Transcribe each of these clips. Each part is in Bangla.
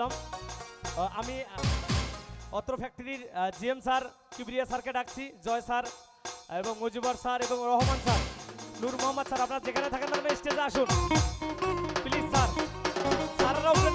করলাম। আমি অত্র ফ্যাক্টরির জিএম স্যার কিবরিয়া স্যারকে ডাকছি, জয় স্যার এবং মুজিবর স্যার এবং রহমান স্যার নূর মোহাম্মদ স্যার আপনারা যেখানে থাকেন তারা স্টেজে আসুন। প্লিজ স্যার স্যারেরা উপরে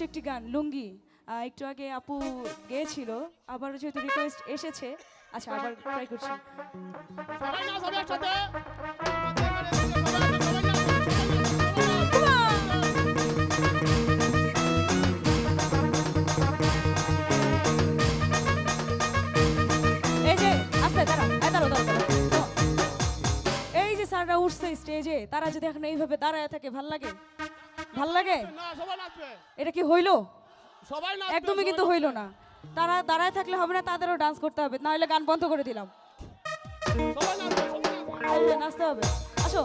রিকোয়েস্ট একটি গান, লুঙ্গি। একটু আগে আপু গেয়েছিল আবার যেহেতু রিকোয়েস্ট এসেছে আচ্ছা আবার ট্রাই করছি। স্টেজে তারা যদি এখন এইভাবে দাঁড়ায় থাকে ভালো লাগে? ভালো লাগে? এটা কি হইল? একদমই কিন্তু হইল না। তারা দাঁড়ায় থাকলে হবে না তাদেরও ডান্স করতে হবে। নাহলে গান বন্ধ করে দিলাম। নাচতে হবে। আসো।